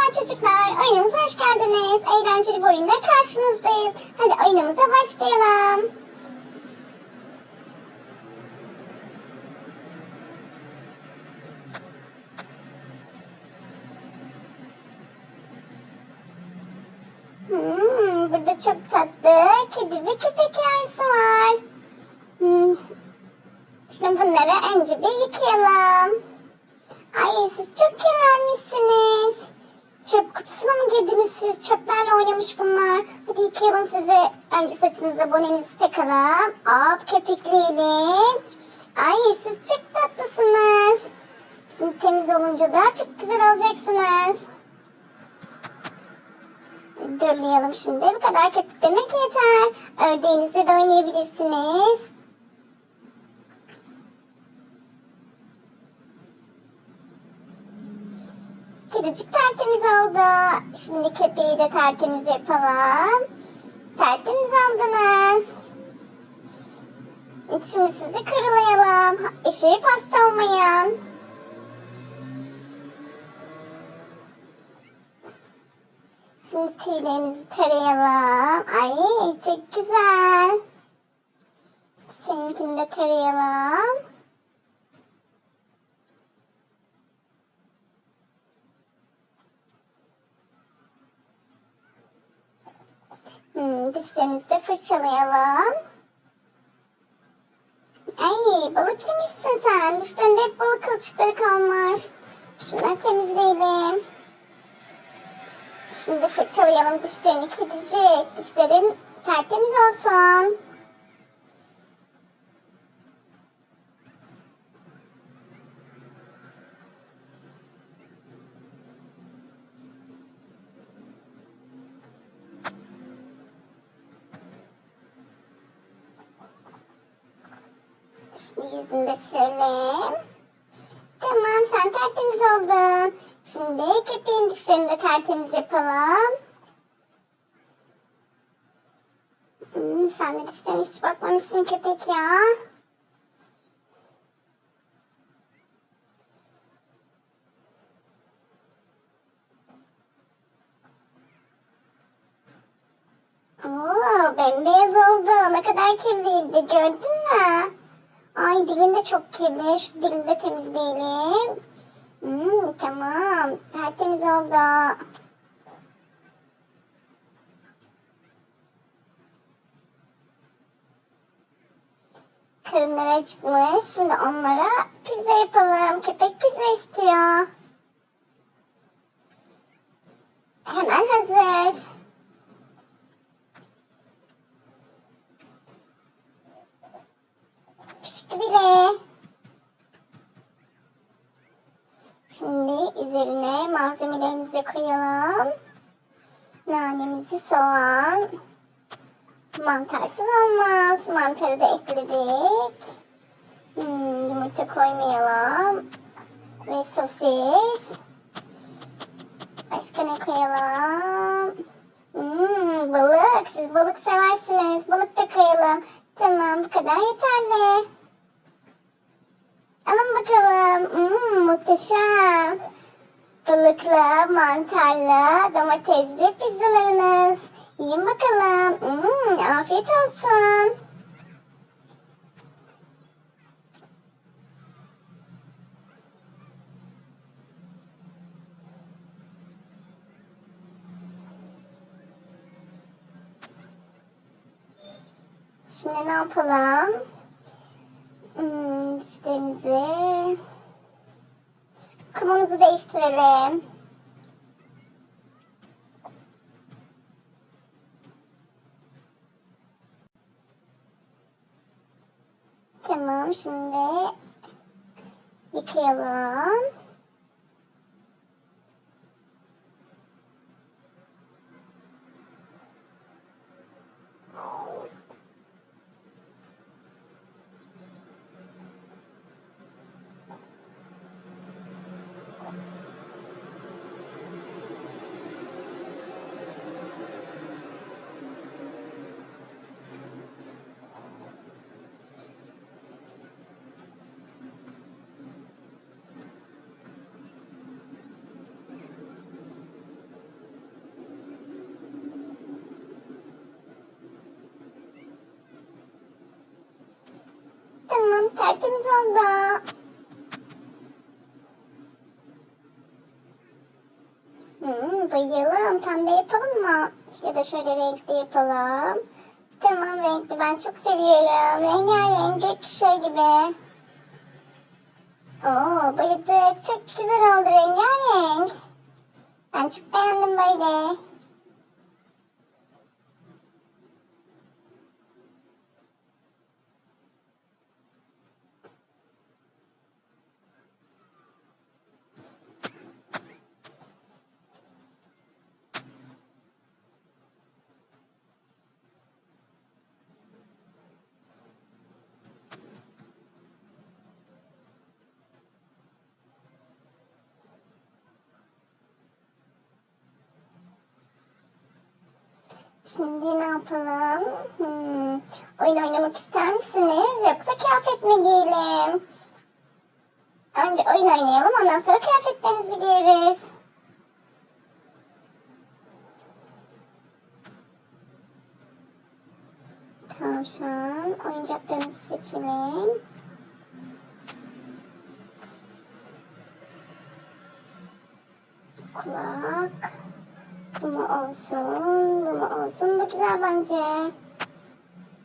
Merhaba çocuklar, oyunumuza hoş geldiniz. Eğlenceli bir oyunda karşınızdayız. Hadi oyunumuza başlayalım. Hmm, burada çok tatlı kedi ve köpek yavrusu var. Hmm. Şimdi bunları önce bir yıkayalım. Ay siz çok kirlenmişsiniz. Çöp kutusuna mı girdiniz siz? Çöplerle oynamış bunlar. Hadi yıkayalım sizi. Önce saçınıza bonenizi takalım. Hop köpükleyelim. Ay siz çok tatlısınız. Şimdi temiz olunca daha çok güzel olacaksınız. Dörleyelim şimdi. Bu kadar köpüklemek yeter. Ördeğinizle de oynayabilirsiniz. Kedicik tertemiz oldu. Şimdi köpeği de tertemiz yapalım. Tertemiz oldunuz. Şimdi sizi kırılayalım. Işığı pasta olmayın. Şimdi tüylerinizi tarayalım. Ay çok güzel. Seninkini de tarayalım. Hmm, dişlerinizi de fırçalayalım. Ay balık yemişsin sen. Dişlerinde hep balık kılçıkları kalmış. Şunları temizleyelim. Şimdi fırçalayalım dişlerini kedicik. Dişlerin tertemiz olsun. Şimdi yüzünü de silelim. Tamam sen tertemiz oldun. Şimdi köpeğin dişlerini de tertemiz yapalım. Hmm, sen de dişlerine hiç bakmamışsın köpek ya. Oo, bembeyaz oldu. Ne kadar kirliydi gördün mü? Ay dilinde çok kirli. Şu dilini de temizleyelim. Hmm, tamam. Tertemiz oldu. Karınları acıkmış. Şimdi onlara pizza yapalım. Köpek pizza istiyor. Hemen hazır. Koyalım. Nanemizi, soğan. Mantarsız olmaz. Mantarı da ekledik. Hmm, yumurta koymayalım. Ve sosis. Başka ne koyalım? Hmm, balık. Siz balık seversiniz. Balık da koyalım. Tamam bu kadar yeterli. Alın bakalım. Hmm, muhteşem. Balıklı, mantarlı, domatesli pizzalarınız. Yiyin bakalım. Hmm, afiyet olsun. Şimdi ne yapalım? Hmm, dişlerimizi... Kumumuzu değiştirelim. Tamam şimdi yıkayalım. Oldu. Hmm, bayılım. Pembe yapalım mı? Ya da şöyle renkli yapalım. Tamam renkli ben çok seviyorum. Rengarenk gökkuşağı gibi. Oo bayıldık. Çok güzel oldu rengarenk. Ben çok beğendim böyle. Şimdi ne yapalım? Hmm, oyun oynamak ister misiniz? Yoksa kıyafet mi giyelim? Önce oyun oynayalım ondan sonra kıyafetlerinizi giyeriz. Tavşan, oyuncaklarınızı seçelim. Kulak. Bu mu olsun, bu mu olsun? Bu güzel bence.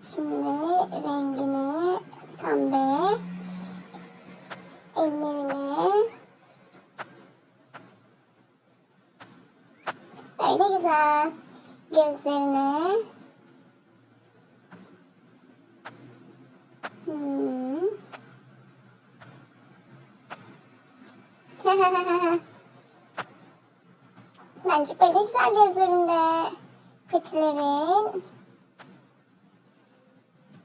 Şimdi rengini pembe. Ellerini. Böyle güzel. Gözlerini. Hmm. Bence böyle güzel gözlerinde. Petilerin.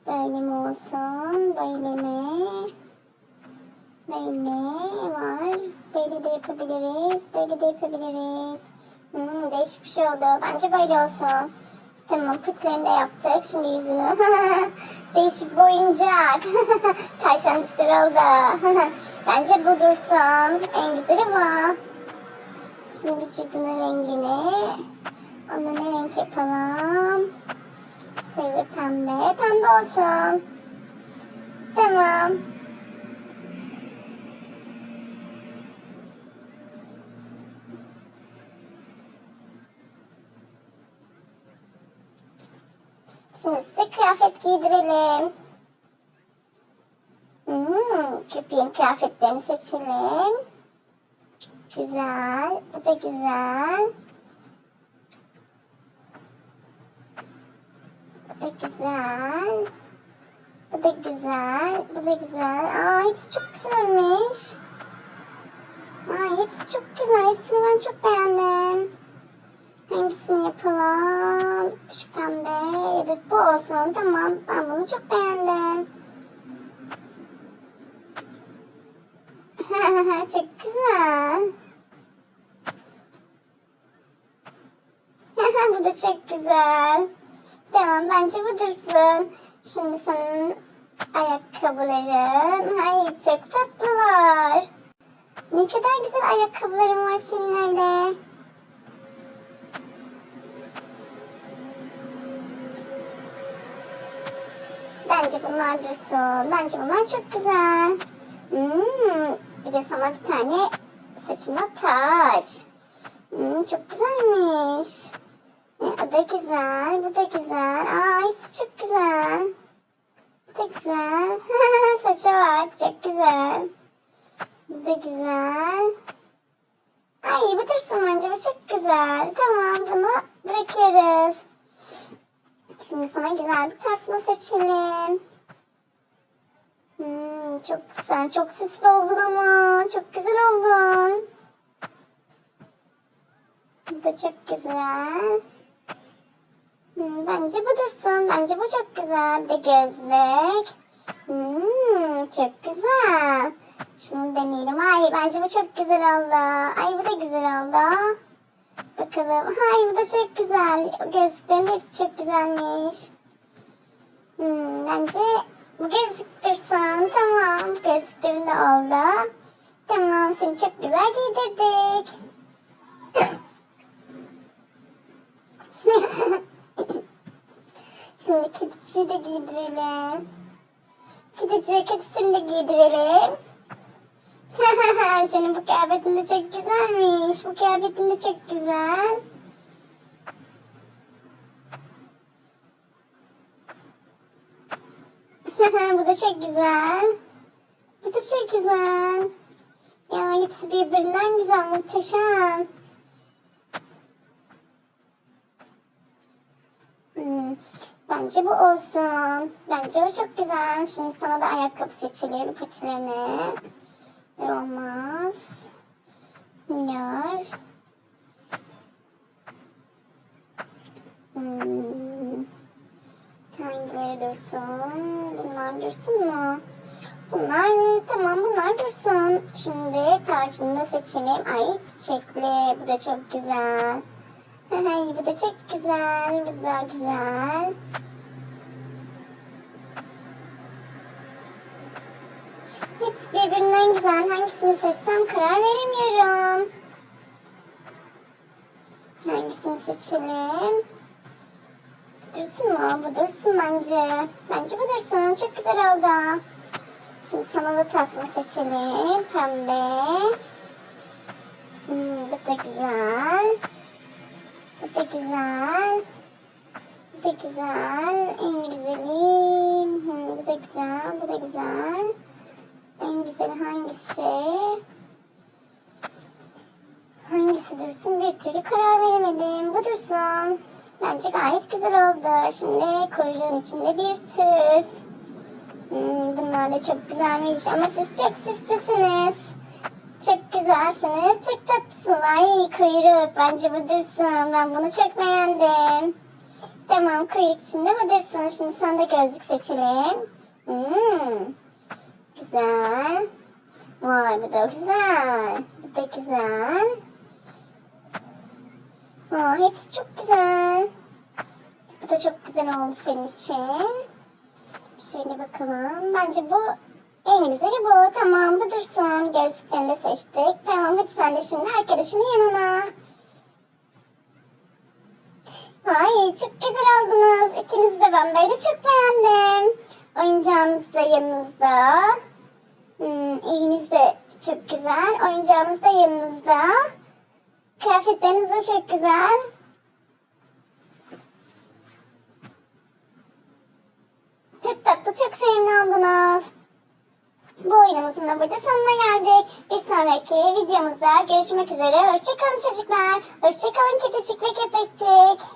Böyle mi olsun? Böyle mi? Böyle var. Böyle de yapabiliriz. Böyle de yapabiliriz. Hmm, değişik bir şey oldu. Bence böyle olsun. Tamam petilerini de yaptık. Şimdi yüzünü. değişik bir oyuncak. Tavşan dişleri oldu. Bence bu dursun. En güzeli bu. Şimdi vücudunun rengini. Ona ne renk yapalım? Sarı pembe. Pembe olsun. Tamam. Şimdi size kıyafet giydirelim. Hmm, köpeğin kıyafetlerini seçelim. Güzel. Bu da güzel. Bu da güzel. Bu da güzel. Bu da güzel. Aa hepsi çok güzelmiş. Aa hepsi çok güzel. Hepsini ben çok beğendim. Hangisini yapalım? Şu pembe ya bu olsun. Tamam ben bunu çok beğendim. çok güzel. Bu da çok güzel. Tamam bence bu dursun. Şimdi senin ayakkabıların. Ay çok tatlılar. Ne kadar güzel ayakkabıların var senin öyle. Bence bunlar dursun. Bence bunlar çok güzel. Hmm, bir de sana bir tane saçına taç. Hmm, çok güzelmiş. O da güzel, bu da güzel. Aa, hepsi çok güzel. Bu da güzel. Saça bak, çok güzel. Bu da güzel. Ay bu dursun bence, bu çok güzel. Tamam, bunu bırakıyoruz. Şimdi sana güzel bir tasma seçelim. Hmm, çok güzel, çok süslü oldun ama. Çok güzel oldun. Bu da çok güzel. Hmm, bence bu dursun. Bence bu çok güzel. Bir de gözlük. Hmm, çok güzel. Şunu deneyelim. Ay bence bu çok güzel oldu. Ay bu da güzel oldu. Bakalım. Ay bu da çok güzel. Gözlüklerin hepsi çok güzelmiş. Hmm, bence bu gözlük dursun. Tamam. Gözlüklerin de oldu. Tamam seni çok güzel giydirdik. Şimdi kediciyi de giydirelim. Hadi seni de giydirelim. Senin bu kıyafetin de çok güzelmiş. Bu kıyafetin de çok güzel. bu da çok güzel. Bu da çok güzel. Ya hepsi birbirinden güzel, muhteşem. Hmm, bence bu olsun. Bence o çok güzel. Şimdi sana da ayakkabı seçelim patilerine. Dur olmaz. Yer. Hmm. Hangileri dursun? Bunlar dursun mu? Bunlar tamam bunlar dursun. Şimdi tarçını da seçelim. Ay çiçekli. Bu da çok güzel. Bu da çok güzel. Bu da güzel. Hepsi birbirinden güzel. Hangisini seçsem karar veremiyorum. Hangisini seçelim? Bu dursun mu? Bu dursun bence. Bence bu dursun. Çok güzel oldu. Şimdi sana tasma seçelim. Pembe. Hmm, bu da güzel. Bu güzel. Bu da güzel. En güzeli. Bu da güzel. Bu da güzel. En güzeli hangisi? Hangisi dursun bir türlü karar veremedim. Bu dursun. Bence gayet güzel oldu. Şimdi kuyruğun içinde bir süs. Hmm, bunlar da çok güzelmiş ama siz çok süslüsünüz. Çok güzelsiniz, çok tatlısınız. Ay kuyruk, bence bu dursun. Ben bunu çok beğendim. Tamam, kuyruk içinde bu dursun. Şimdi sana da gözlük seçelim. Hmm, güzel. Vay bu da güzel. Bu da güzel. Aa, hepsi çok güzel. Bu da çok güzel oldu senin için. Şöyle bakalım. Bence bu en güzeli bu. Tamam bu dursun. Gözlüklerini de seçtik. Tamam hadi sen de şimdi arkadaşının yanına. Ay çok güzel oldunuz. İkiniz de ben böyle çok beğendim. Oyuncağınız da yanınızda. Hmm, eviniz de çok güzel. Oyuncağınız da yanınızda. Kıyafetleriniz de çok güzel. Çok tatlı, çok sevimli oldunuz. Bu oyunumuzun da burada sonuna geldik. Bir sonraki videomuzda görüşmek üzere. Hoşçakalın çocuklar. Hoşçakalın kedicik ve köpekçik.